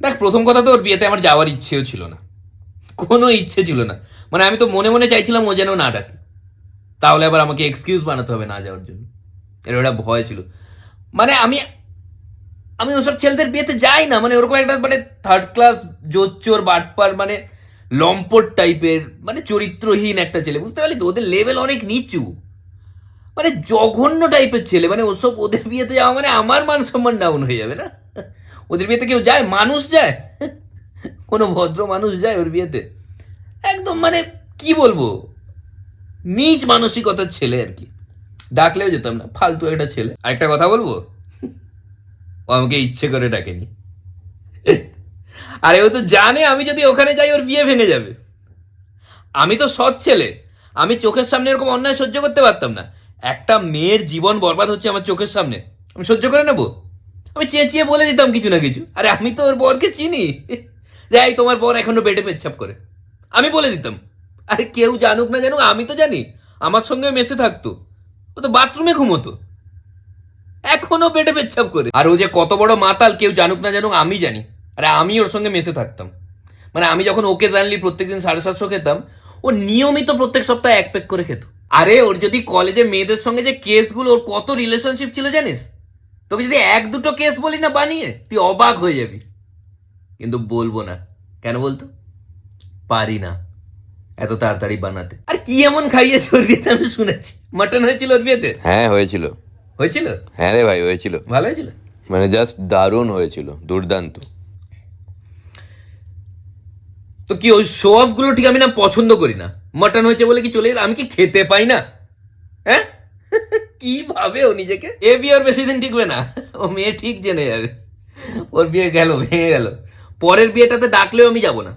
দেখ, প্রথম কথা তো ওর বিয়েতে আমার যাওয়ার ইচ্ছেও ছিল না। কোনো ইচ্ছে ছিল না। মানে আমি তো মনে মনে চাইছিলাম ও যেন না ডাকে। তাহলে আবার আমাকে এক্সকিউজ বানাতে হবে না যাওয়ার জন্য। এর একটা ভয় ছিল। মানে আমি আমি ওসব ছেলেদের বিয়েতে যাই না। মানে ওরকম একটা মানে থার্ড ক্লাস জোচ্চোর, বাটপার মানে লম্পট টাইপের মানে চরিত্রহীন একটা ছেলে। বুঝতে পারলি তো? ওদের লেভেল অনেক নিচু। মানে জঘন্য টাইপের ছেলে। মানে ওসব ওদের বিয়েতে যাওয়া মানে আমার মান সম্মান ডাউন হয়ে যাবে না? ওদের বিয়েতে কেউ যায়? মানুষ যায়? কোনো ভদ্র মানুষ যায় ওর বিয়েতে? একদম মানে কি বলব? নিজ মানসিকতার ছেলে আর কি। ডাকলেও যেতাম না, ফালতু একটা ছেলে। আরেকটা কথা বলব? ও আমাকে ইচ্ছে করে ডাকেনি। আরে ও তো জানে আমি যদি ওখানে যাই, ওর বিয়ে ভেঙে যাবে। আমি তো সৎ ছেলে। আমি চোখের সামনে এরকম অন্যায় সহ্য করতে পারতাম না। একটা মেয়ের জীবন বরবাদ হচ্ছে আমার চোখের সামনে। আমি সহ্য করে নেব? আমি চেঁচিয়ে বলে দিতাম কিছু না কিছু। আরে আমি তো ওর বরকে চিনি। যাই, তোমার বর এখনও বেডে পেচ্ছাপ করে। আমি বলে দিতাম। আরে কেউ জানুক না জানুক, আমি তো জানি। আমার সঙ্গে মেসে থাকতো। ও তো বাথরুমে ঘুমোতো। এখনও পেটে পেচ্ছাপ করে। আর ও যে কত বড় মাতাল, কেউ জানুক না জানুক, আমি জানি। আরে আমি ওর সঙ্গে মেসে থাকতাম। মানে আমি যখন ওকে জানলি, প্রত্যেকদিন সাড়ে সাতশো খেতাম, ও নিয়মিত প্রত্যেক সপ্তাহে এক প্যাক করে খেত। আরে ওর যদি কলেজে মেয়েদের সঙ্গে যে কেসগুলো ওর কত রিলেশনশিপ ছিল জানিস? তোকে যদি এক দুটো কেস বলি না বানিয়ে তুই অবাক হয়ে যাবি। কিন্তু বলব না। কেন বলতো? পারি না এত তাড়াতাড়ি বানাতে। আর কি এমন খাইয়েছে ওর বিয়েতে? আমি শুনেছি। মাটন হয়েছিল ওর বিয়েতে? হ্যাঁ হয়েছিল। হয়েছিল? হ্যাঁ রে ভাই হয়েছিল। ভালো হয়েছিল? মানে জাস্ট দারুণ হয়েছিল দুর্দান্ত। তো কি ওই শো অফগুলো ঠিক আমি না পছন্দ করি না? মাটন হয়েছে বলে কি চলে গেলে আমি কি খেতে পাই না? হ্যাঁ? কি ভাবে ও নিজেকে? এ বিয়ের বেশি দিন টিকবে না। ও মেয়ে ঠিক জেনে যাবে। ওর বিয়ে গেল ভেঙে গেল। পরের বিয়েটাতে ডাকলেও আমি যাব না।